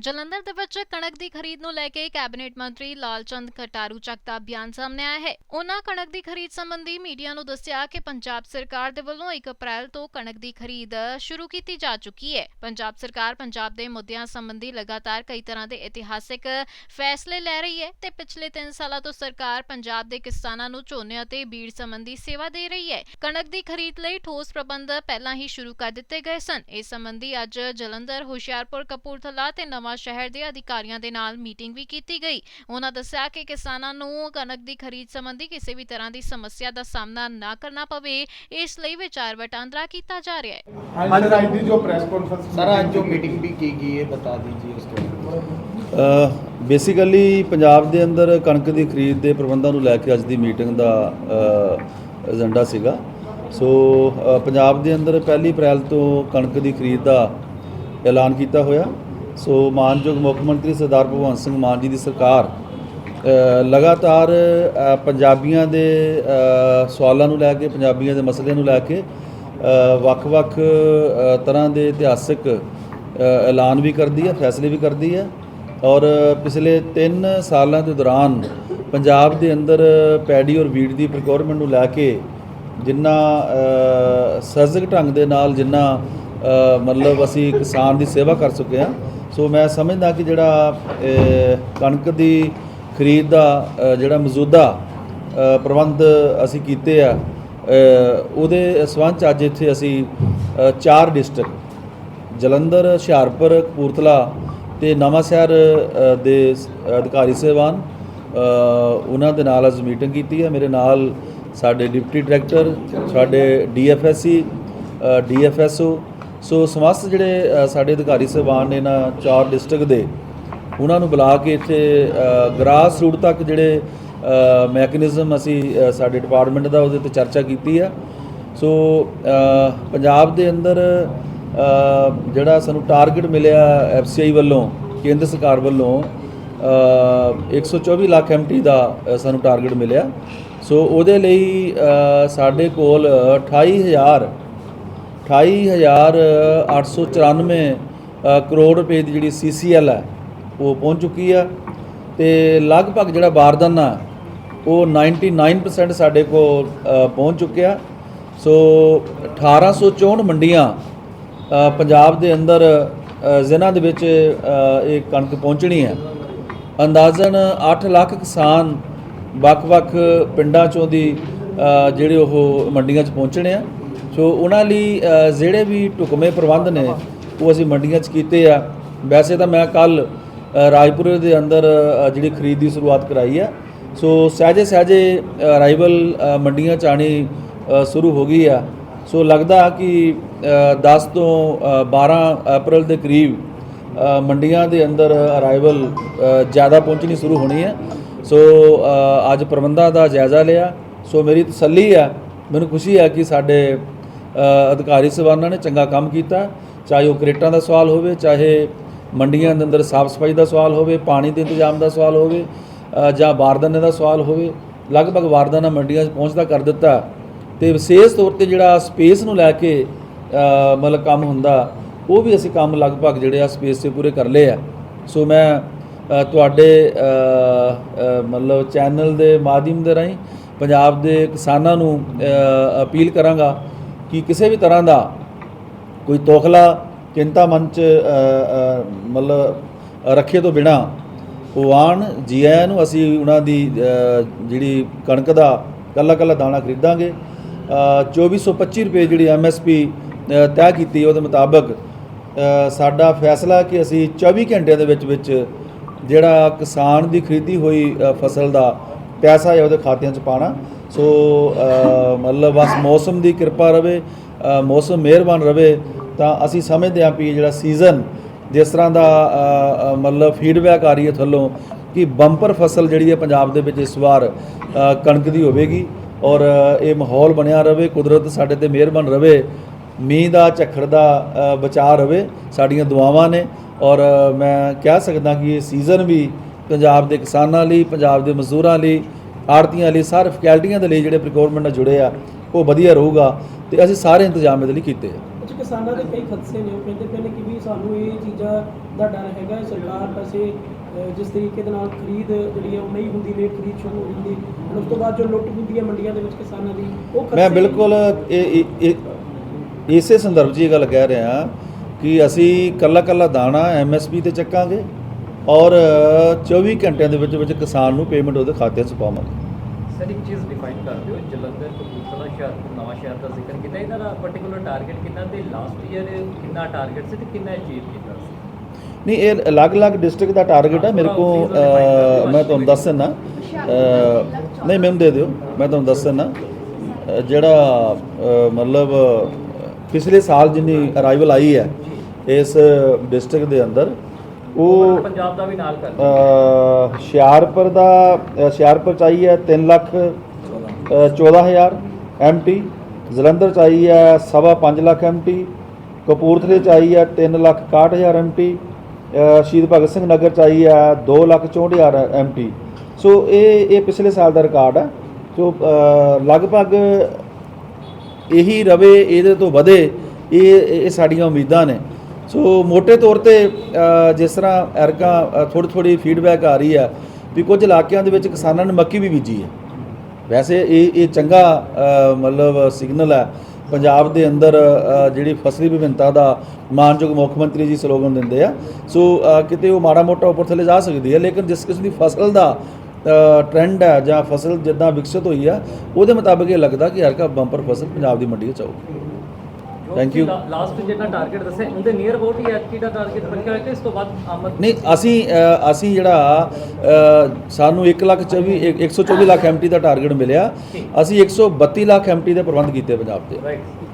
ਜਲੰਧਰ ਦੇ ਵਿੱਚ ਕਣਕ ਦੀ ਖਰੀਦ ਨੂੰ ਲੈ ਕੇ ਕੈਬਨਿਟ ਮੰਤਰੀ ਲਾਲਚੰਦ ਖਟਾਰੂ ਚੱਕ ਦਾ ਬਿਆਨ ਸਾਹਮਣੇ ਆਇਆ ਹੈ। ਉਹਨਾਂ ਕਣਕ ਦੀ ਖਰੀਦ ਸੰਬੰਧੀ ਮੀਡੀਆ ਨੂੰ ਦੱਸਿਆ ਕਿ ਪੰਜਾਬ ਸਰਕਾਰ ਦੇ ਵੱਲੋਂ 1 ਅਪ੍ਰੈਲ ਤੋਂ ਕਣਕ ਦੀ ਖਰੀਦ ਸ਼ੁਰੂ ਕੀਤੀ ਜਾ ਚੁੱਕੀ ਹੈ। ਪੰਜਾਬ ਸਰਕਾਰ ਪੰਜਾਬ ਦੇ ਮੁੱਦਿਆਂ ਸੰਬੰਧੀ ਲਗਾਤਾਰ ਕਈ ਤਰ੍ਹਾਂ ਦੇ ਇਤਿਹਾਸਿਕ ਫੈਸਲੇ ਲੈ ਰਹੀ ਹੈ ਤੇ ਪਿਛਲੇ 3 ਸਾਲਾਂ ਤੋਂ ਸਰਕਾਰ ਪੰਜਾਬ ਦੇ ਕਿਸਾਨਾਂ ਨੂੰ ਝੋਨੇ ਅਤੇ ਬੀੜ ਸੰਬੰਧੀ ਸੇਵਾ ਦੇ ਰਹੀ ਹੈ। ਕਣਕ ਦੀ ਖਰੀਦ ਲਈ ਠੋਸ ਪ੍ਰਬੰਧ ਪਹਿਲਾਂ ਹੀ ਸ਼ੁਰੂ ਕਰ ਦਿੱਤੇ ਗਏ ਸਨ। ਇਸ ਸੰਬੰਧੀ ਅੱਜ ਜਲੰਧਰ, ਹੁਸ਼ਿਆਰਪੁਰ, ਕਪੂਰਥਲਾ ਤੇ ਨਵਾਂ ਨਵਾਂ ਸ਼ਹਿਰ ਦੇ ਅਧਿਕਾਰੀਆਂ ਦੇ ਨਾਲ ਮੀਟਿੰਗ ਵੀ ਕੀਤੀ ਗਈ। ਉਹਨਾਂ ਦੱਸਿਆ ਕਿ ਕਿਸਾਨਾਂ ਨੂੰ ਕਣਕ ਦੀ ਖਰੀਦ ਸੰਬੰਧੀ ਕਿਸੇ ਵੀ ਤਰ੍ਹਾਂ ਦੀ ਸਮੱਸਿਆ ਦਾ ਸਾਹਮਣਾ ਨਾ ਕਰਨਾ ਪਵੇ ਇਸ ਲਈ ਵਿਚਾਰ ਵਟਾਂਦਰਾ ਕੀਤਾ ਜਾ ਰਿਹਾ ਹੈ। ਬੇਸਿਕਲੀ ਪੰਜਾਬ ਦੇ ਅੰਦਰ ਕਣਕ ਦੀ ਖਰੀਦ ਦੇ ਪ੍ਰਬੰਧਾਂ ਨੂੰ ਲੈ ਕੇ ਅੱਜ ਦੀ ਮੀਟਿੰਗ ਦਾ ਏਜੰਡਾ ਸੀਗਾ। ਸੋ ਪੰਜਾਬ ਦੇ ਅੰਦਰ ਪਹਿਲੀ ਅਪ੍ਰੈਲ ਤੋਂ ਕਣਕ ਦੀ ਖਰੀਦ ਦਾ ਐਲਾਨ ਕੀਤਾ ਹੋਇਆ। ਸੋ ਮਾਨਯੋਗ ਮੁੱਖ ਮੰਤਰੀ ਸਰਦਾਰ ਭਗਵੰਤ ਸਿੰਘ ਮਾਨ ਜੀ ਦੀ ਸਰਕਾਰ ਲਗਾਤਾਰ ਪੰਜਾਬੀਆਂ ਦੇ ਸਵਾਲਾਂ ਨੂੰ ਲੈ ਕੇ ਪੰਜਾਬੀਆਂ ਦੇ ਮਸਲਿਆਂ ਨੂੰ ਲੈ ਕੇ ਵੱਖ-ਵੱਖ ਤਰ੍ਹਾਂ ਦੇ ਇਤਿਹਾਸਿਕ ਐਲਾਨ ਵੀ ਕਰਦੀ ਹੈ ਫੈਸਲੇ ਵੀ ਕਰਦੀ ਹੈ ਔਰ ਪਿਛਲੇ 3 ਸਾਲਾਂ ਦੇ ਦੌਰਾਨ ਪੰਜਾਬ ਦੇ ਅੰਦਰ ਪੈਡੀ ਔਰ ਵੀਟ ਦੀ ਪ੍ਰੋਕਿਉਰਮੈਂਟ ਨੂੰ ਲੈ ਕੇ ਜਿੰਨਾ ਅ, ਸਰਜਕ ਢੰਗ ਦੇ ਨਾਲ ਜਿੰਨਾ ਮਤਲਬ ਅਸੀਂ ਕਿਸਾਨ ਦੀ ਸੇਵਾ ਕਰ ਚੁੱਕੇ ਹਾਂ ਸੋ ਮੈਂ ਸਮਝਦਾ ਕਿ ਜਿਹੜਾ ਕਣਕ ਦੀ ਖਰੀਦ ਦਾ ਜਿਹੜਾ ਮੌਜੂਦਾ ਪ੍ਰਬੰਧ ਅਸੀਂ ਕੀਤੇ ਆ ਉਹਦੇ ਸਬੰਧ 'ਚ ਅੱਜ ਇੱਥੇ ਅਸੀਂ ਚਾਰ ਡਿਸਟ੍ਰਿਕਟ ਜਲੰਧਰ, ਹੁਸ਼ਿਆਰਪੁਰ, ਕਪੂਰਥਲਾ ਤੇ ਨਵਾਂ ਸ਼ਹਿਰ ਦੇ ਅਧਿਕਾਰੀ ਸਹਿਬਾਨ ਉਹਨਾਂ ਦੇ ਨਾਲ ਅੱਜ ਮੀਟਿੰਗ ਕੀਤੀ ਹੈ ਮੇਰੇ ਨਾਲ ਸਾਡੇ ਡਿਪਟੀ ਡਾਇਰੈਕਟਰ, ਸਾਡੇ ਡੀਐਫਐਸਸੀ ਡੀਐਫਐਸਓ ਸੋ ਸਮਸਤ ਜਿਹੜੇ ਸਾਡੇ ਅਧਿਕਾਰੀ ਸਹਿਬਾਨ ਨੇ ਇਹਨਾਂ ਚਾਰ ਡਿਸਟ੍ਰਿਕਟ ਦੇ ਉਹਨਾਂ ਨੂੰ ਬੁਲਾ ਕੇ ਇੱਥੇ ਗ੍ਰਾਸ ਰੂਟ ਤੱਕ ਜਿਹੜੇ ਮੈਕੈਨਿਜ਼ਮ ਅਸੀਂ ਸਾਡੇ ਡਿਪਾਰਟਮੈਂਟ ਦਾ ਉਹਦੇ ਤੇ ਚਰਚਾ ਕੀਤੀ ਆ। ਸੋ ਪੰਜਾਬ ਦੇ ਅੰਦਰ ਜਿਹੜਾ ਸਾਨੂੰ ਟਾਰਗੇਟ ਮਿਲਿਆ ਐਫਸੀਆਈ ਵੱਲੋਂ ਕੇਂਦਰ ਸਰਕਾਰ ਵੱਲੋਂ ਅ, 124 ਲੱਖ ਐਮਟੀ ਦਾ ਸਾਨੂੰ ਟਾਰਗੇਟ ਮਿਲਿਆ। ਸੋ ਉਹਦੇ ਲਈ ਸਾਡੇ ਕੋਲ 28000 28894 ਅ, ਕਰੋੜ ਰੁਪਏ ਦੀ ਜਿਹੜੀ ਸੀਸੀਐਲ ਹੈ ਉਹ ਪਹੁੰਚ ਚੁੱਕੀ ਆ ਤੇ ਲਗਭਗ ਜਿਹੜਾ ਬਾਰਦਾਨਾ ਉਹ 99% ਸਾਡੇ ਕੋਲ ਪਹੁੰਚ ਚੁੱਕਿਆ। ਸੋ 1864 ਮੰਡੀਆਂ ਪੰਜਾਬ ਦੇ ਅੰਦਰ ਜ਼ਿਲ੍ਹਾ ਦੇ ਵਿੱਚ ਇਹ ਕਣਕ ਪਹੁੰਚਣੀ ਹੈ। ਅੰਦਾਜ਼ਨ 8 ਲੱਖ ਕਿਸਾਨ ਵੱਖ-ਵੱਖ ਪਿੰਡਾਂ ਚੋਂ ਦੀ ਜਿਹੜੇ ਉਹ ਮੰਡੀਆਂ 'ਚ ਪਹੁੰਚਣੇ ਆ। ਸੋ ਉਹਨਾਂ ਲਈ ਜਿਹੜੇ ਵੀ ਢੁਕਵੇਂ ਪ੍ਰਬੰਧ ਨੇ ਉਹ ਅਸੀਂ ਮੰਡੀਆਂ 'ਚ ਕੀਤੇ ਆ। ਵੈਸੇ ਤਾਂ ਮੈਂ ਕੱਲ ਰਾਜਪੁਰੇ ਦੇ ਅੰਦਰ ਜਿਹੜੀ ਖਰੀਦ ਦੀ ਸ਼ੁਰੂਆਤ ਕਰਾਈ ਆ। ਸੋ ਸਹਿਜੇ ਸਹਿਜੇ ਅਰਾਈਵਲ ਮੰਡੀਆਂ 'ਚ ਆਣੀ ਸ਼ੁਰੂ ਹੋ ਗਈ ਆ। ਸੋ ਲੱਗਦਾ ਕਿ ਅ, 10 ਤੋਂ ਅ, 12 ਅਪ੍ਰੈਲ ਦੇ ਕਰੀਬ ਮੰਡੀਆਂ ਦੇ ਅੰਦਰ ਅਰਾਈਵਲ ਜ਼ਿਆਦਾ ਪਹੁੰਚਣੀ ਸ਼ੁਰੂ ਹੋਣੀ ਹੈ ਸੋ ਅੱਜ ਪ੍ਰਬੰਧਾਂ ਦਾ ਜਾਇਜ਼ਾ ਲਿਆ। ਸੋ ਮੇਰੀ ਤਸੱਲੀ ਆ ਮੈਨੂੰ ਖੁਸ਼ੀ ਆ ਕਿ ਸਾਡੇ ਅਧਿਕਾਰੀ ਸਵਾਨਾਂ ਨੇ ਚੰਗਾ ਕੰਮ ਕੀਤਾ। ਚਾਹੇ ਉਹ ਕਰੇਟਾਂ ਦਾ ਸਵਾਲ ਹੋਵੇ, ਚਾਹੇ ਮੰਡੀਆਂ ਦੇ ਅੰਦਰ ਸਾਫ਼ ਸਫ਼ਾਈ ਦਾ ਸਵਾਲ ਹੋਵੇ, ਪਾਣੀ ਦੇ ਇੰਤਜ਼ਾਮ ਦਾ ਸਵਾਲ ਹੋਵੇ ਜਾਂ ਬਾਰਦਾਨੇ ਦਾ ਸਵਾਲ ਹੋਵੇ, ਲਗਭਗ ਵਾਰਦਾਨਾ ਮੰਡੀਆਂ 'ਚ ਪਹੁੰਚਦਾ ਕਰ ਦਿੱਤਾ। ਤੇ ਵਿਸ਼ੇਸ਼ ਤੌਰ ਤੇ ਜਿਹੜਾ ਸਪੇਸ ਨੂੰ ਲੈ ਕੇ ਮਤਲਬ ਕੰਮ ਹੁੰਦਾ, ਉਹ ਵੀ ਅਸੀਂ ਕੰਮ ਲਗਭਗ ਜਿਹੜੇ ਆ ਸਪੇਸ ਤੇ ਪੂਰੇ ਕਰ ਲਏ ਆ। ਸੋ ਮੈਂ ਤੁਹਾਡੇ ਮਤਲਬ ਚੈਨਲ ਦੇ ਮਾਧਿਅਮ ਦੇ ਰਾਹੀਂ ਪੰਜਾਬ ਦੇ ਕਿਸਾਨਾਂ ਨੂੰ ਅਪੀਲ ਕਰਾਂਗਾ ਕਿ ਕਿਸੇ ਵੀ ਤਰ੍ਹਾਂ ਦਾ ਕੋਈ ਤੋਖਲਾ ਚਿੰਤਾ ਮਨ ਚ ਮਤਲਬ ਰੱਖੇ ਤੋਂ ਬਿਨਾ ਉਹ ਆਉਣ ਜੀ ਆਇਆਂ ਨੂੰ ਅਸੀਂ ਉਹਨਾਂ ਦੀ ਜਿਹੜੀ ਕਣਕ ਦਾ ਕੱਲਾ ਕੱਲਾ ਦਾਣਾ ਖਰੀਦਾਂਗੇ। ਅ, 2425 ਰੁਪਏ ਜਿਹੜੀ ਐਮਐਸਪੀ ਤੈਅ ਕੀਤੀ ਉਹਦੇ ਮੁਤਾਬਕ ਸਾਡਾ ਫੈਸਲਾ ਕਿ ਅਸੀਂ 24 ਘੰਟਿਆਂ ਦੇ ਵਿੱਚ ਵਿੱਚ ਜਿਹੜਾ ਕਿਸਾਨ ਦੀ ਖਰੀਦੀ ਹੋਈ ਫਸਲ ਦਾ ਪੈਸਾ ਹੈ ਉਹਦੇ ਖਾਤਿਆਂ 'ਚ ਪਾਣਾ ਸੋ ਮਤਲਬ ਬਸ ਮੌਸਮ ਦੀ ਕਿਰਪਾ ਰਵੇ ਮੌਸਮ ਮਿਹਰਬਾਨ ਰਵੇ, ਤਾਂ ਅਸੀਂ ਸਮਝਦੇ ਹਾਂ ਵੀ ਇਹ ਜਿਹੜਾ ਸੀਜ਼ਨ ਜਿਸ ਤਰ੍ਹਾਂ ਦਾ ਮਤਲਬ ਫੀਡਬੈਕ ਆ ਰਹੀ ਹੈ ਥੱਲੋਂ, ਕਿ ਬੰਪਰ ਫਸਲ ਜਿਹੜੀ ਹੈ ਪੰਜਾਬ ਦੇ ਵਿੱਚ ਇਸ ਵਾਰ ਕਣਕ ਦੀ ਹੋਵੇਗੀ ਔਰ ਇਹ ਮਾਹੌਲ ਬਣਿਆ ਰਵੇ, ਕੁਦਰਤ ਸਾਡੇ ਤੇ ਮਿਹਰਬਾਨ ਰਵੇ, ਮੀਂਹ ਦਾ, ਝੱਖੜ ਦਾ ਬਚਾਅ ਰਵੇ, ਸਾਡੀਆਂ ਦੁਆਵਾਂ ਨੇ ਔਰ ਮੈਂ ਕਹਿ ਸਕਦਾ ਕਿ ਇਹ ਸੀਜ਼ਨ ਵੀ ਪੰਜਾਬ ਦੇ ਕਿਸਾਨਾਂ ਲਈ ਪੰਜਾਬ ਦੇ ਮਜ਼ਦੂਰਾਂ ਲਈ ਆੜਤੀਆਂ ਲਈ ਸਾਰੇ ਫੈਕਲਟੀਆਂ ਦੇ ਲਈ ਜਿਹੜੇ ਪ੍ਰੋਕਿਉਰਮੈਂਟ ਨਾਲ ਜੁੜੇ ਆ ਉਹ ਵਧੀਆ ਰਹੂਗਾ ਤੇ ਅਸੀਂ ਸਾਰੇ ਇੰਤਜ਼ਾਮ ਇਹਦੇ ਲਈ ਕੀਤੇ ਆ। ਕਿਸਾਨਾਂ ਦੇ ਕਈ ਖਦਸ਼ੇ ਨੇ ਉਹ ਕਹਿੰਦੇ ਪਏ ਨੇ ਕਿ ਵੀ ਸਾਨੂੰ ਇਹ ਚੀਜ਼ਾਂ ਦਾ ਡਰ ਹੈਗਾ ਸਰਕਾਰ ਪੈਸੇ ਜਿਸ ਤਰੀਕੇ ਦੇ ਨਾਲ ਖਰੀਦ ਜਿਹੜੀ ਹੈ ਉਹ ਨਹੀਂ ਹੁੰਦੀ ਵੇ ਖਰੀਦ ਸ਼ੁਰੂ ਹੋ ਜਾਂਦੀ ਉਸ ਤੋਂ ਬਾਅਦ ਜੋ ਲੁੱਟ ਹੁੰਦੀ ਹੈ ਮੰਡੀਆਂ ਦੇ ਵਿੱਚ ਕਿਸਾਨਾਂ ਦੀ ਉਹ ਖਦਸ਼ੇ ਮੈਂ ਬਿਲਕੁਲ ਇਹ- ਇਸੇ ਸੰਦਰਭ 'ਚ ਇਹ ਗੱਲ ਕਹਿ ਰਿਹਾ ਕਿ ਅਸੀਂ ਕੱਲਾ ਕੱਲਾ ਦਾਣਾ ਐਮਐਸਪੀ ਤੇ ਚੱਕਾਂਗੇ ਔਰ 24 ਘੰਟਿਆਂ ਦੇ ਵਿੱਚ ਵਿੱਚ ਕਿਸਾਨ ਨੂੰ ਪੇਮੈਂਟ ਉਹਦੇ ਖਾਤੇ 'ਚ ਪਾਵਾਂਗੇ। ਸਰ ਇੱਕ ਚੀਜ਼ ਡਿਫਾਈਨ ਕਰ ਦਿਓ ਜਲੰਧਰ ਕਪੂਰਥਲਾ ਸ਼ਹਿਰ ਨਵਾਂ ਸ਼ਹਿਰ ਦਾ ਜ਼ਿਕਰ ਕੀਤਾ ਇਹਨਾਂ ਦਾ ਪਾਰਟਿਕੂਲਰ ਟਾਰਗੇਟ ਕਿੰਨਾ ਤੇ ਲਾਸਟ ਈਅਰ ਕਿੰਨਾ ਟਾਰਗੇਟ ਸੀ ਤੇ ਕਿੰਨਾ ਅਚੀਵ ਕੀਤਾ ਸੀ? ਨਹੀਂ ਇਹ ਅਲੱਗ-ਅਲੱਗ ਡਿਸਟ੍ਰਿਕਟ ਦਾ ਟਾਰਗੇਟ ਹੈ ਮੇਰੇ ਕੋ ਮੈਂ ਤੁਹਾਨੂੰ ਦੱਸ ਦਿੰਦਾ। ਨਹੀਂ ਮੈਨੂੰ ਦੇ ਦਿਓ ਮੈਂ ਤੁਹਾਨੂੰ ਦੱਸ ਦਿੰਦਾ। ਜਿਹੜਾ ਮਤਲਬ ਪਿਛਲੇ ਸਾਲ ਜਿੰਨੀ ਅਰਾਈਵਲ ਆਈ ਹੈ ਇਸ ਡਿਸਟ੍ਰਿਕਟ ਦੇ ਅੰਦਰ ਉਹ ਪੰਜਾਬ ਦਾ ਵੀ ਨਾਲ ਕਰ ਅ, ਹੁਸ਼ਿਆਰਪੁਰ ਦਾ ਅ, ਹੁਸ਼ਿਆਰਪੁਰ ਚ ਆਈ ਹੈ 3 ਲੱਖ ਅ, 14000 ਐਮਟੀ ਜਲੰਧਰ ਚ ਆਈ ਹੈ ਸਵਾ 5 ਲੱਖ ਐਮਟੀ ਕਪੂਰਥਲੇ ਚ ਆਈ ਹੈ 3 ਲੱਖ 61000 ਐਮਟੀ ਸ਼ਹੀਦ ਭਗਤ ਸਿੰਘ ਨਗਰ ਚ ਆਈ ਹੈ 2 ਲੱਖ 64000 ਐਮਟੀ ਸੋ ਇਹ ਇਹ ਪਿਛਲੇ ਸਾਲ ਦਾ ਰਿਕਾਰਡ ਹੈ। ਸੋ ਅ, ਲਗਭਗ ਇਹੀ ਰਵੇ ਇਹਦੇ ਤੋਂ ਵਧੇ ਇਹ ਇਹ ਸਾਡੀਆਂ ਉਮੀਦਾਂ ਨੇ। ਸੋ ਮੋٹے ਤੌਰ ਤੇ ਜਿਸ ਤਰ੍ਹਾਂ ਐਰਕਾ ਥੋੜੀ ਥੋੜੀ ਫੀਡਬੈਕ ਆ ਰਹੀ ਹੈ ਵੀ ਕੁਝ ਇਲਾਕਿਆਂ ਦੇ ਵਿੱਚ ਕਿਸਾਨਾਂ ਨੇ ਮੱਕੀ ਵੀ ਬੀਜੀ ਹੈ। ਵੈਸੇ ਇਹ ਇਹ ਚੰਗਾ ਮਤਲਬ ਸਿਗਨਲ ਹੈ। ਪੰਜਾਬ ਦੇ ਅੰਦਰ ਜਿਹੜੀ ਫਸਲੀ ਵਿਭਿੰਨਤਾ ਦਾ ਮਾਨਯੋਗ ਮੁੱਖ ਮੰਤਰੀ ਜੀ ਸਲੋਗਨ ਦਿੰਦੇ ਆ। ਸੋ ਕਿਤੇ ਉਹ ਮਾੜਾ ਮੋਟਾ ਉੱਪਰ ਥੱਲੇ ਜਾ ਸਕਦੀ ਹੈ, ਲੇਕਿਨ ਜਿਸ ਕਿਸਮ ਦੀ ਫਸਲ ਦਾ ਟ੍ਰੈਂਡ ਹੈ ਜਾਂ ਫਸਲ ਜਿੱਦਾਂ ਵਿਕਸਿਤ ਹੋਈ ਆ, ਉਹਦੇ ਮੁਤਾਬਕ ਇਹ ਲੱਗਦਾ ਕਿ ਹਰਕਾ ਬੰਪਰ ਫਸਲ ਪੰਜਾਬ ਦੀ ਮੰਡੀ 'ਚ ਆਊਗੀ। Thank you. ਲਾਸਟ ਜਿੰਨਾ ਟਾਰਗੇਟ ਦੱਸਿਆ ਉਹਦੇ ਨੀਅਰ ਅਬਾਊਟ ਹੀ ਐਤਕੀ ਦਾ ਟਾਰਗੇਟ ਰੱਖਿਆ ਹੋਇਆ ਕਿ ਇਸ ਤੋਂ ਵੱਧ ਆਮਦ ਨਹੀਂ ਅਸੀਂ ਅਸੀਂ ਜਿਹੜਾ ਸਾਨੂੰ 1 ਲੱਖ 24 124 ਲੱਖ ਐਮਟੀ ਦਾ ਟਾਰਗੇਟ ਮਿਲਿਆ। ਅਸੀਂ 132 ਲੱਖ ਐਮਟੀ ਦੇ ਪ੍ਰਬੰਧ ਕੀਤੇ ਪੰਜਾਬ ਦੇ ਰਾਈਟ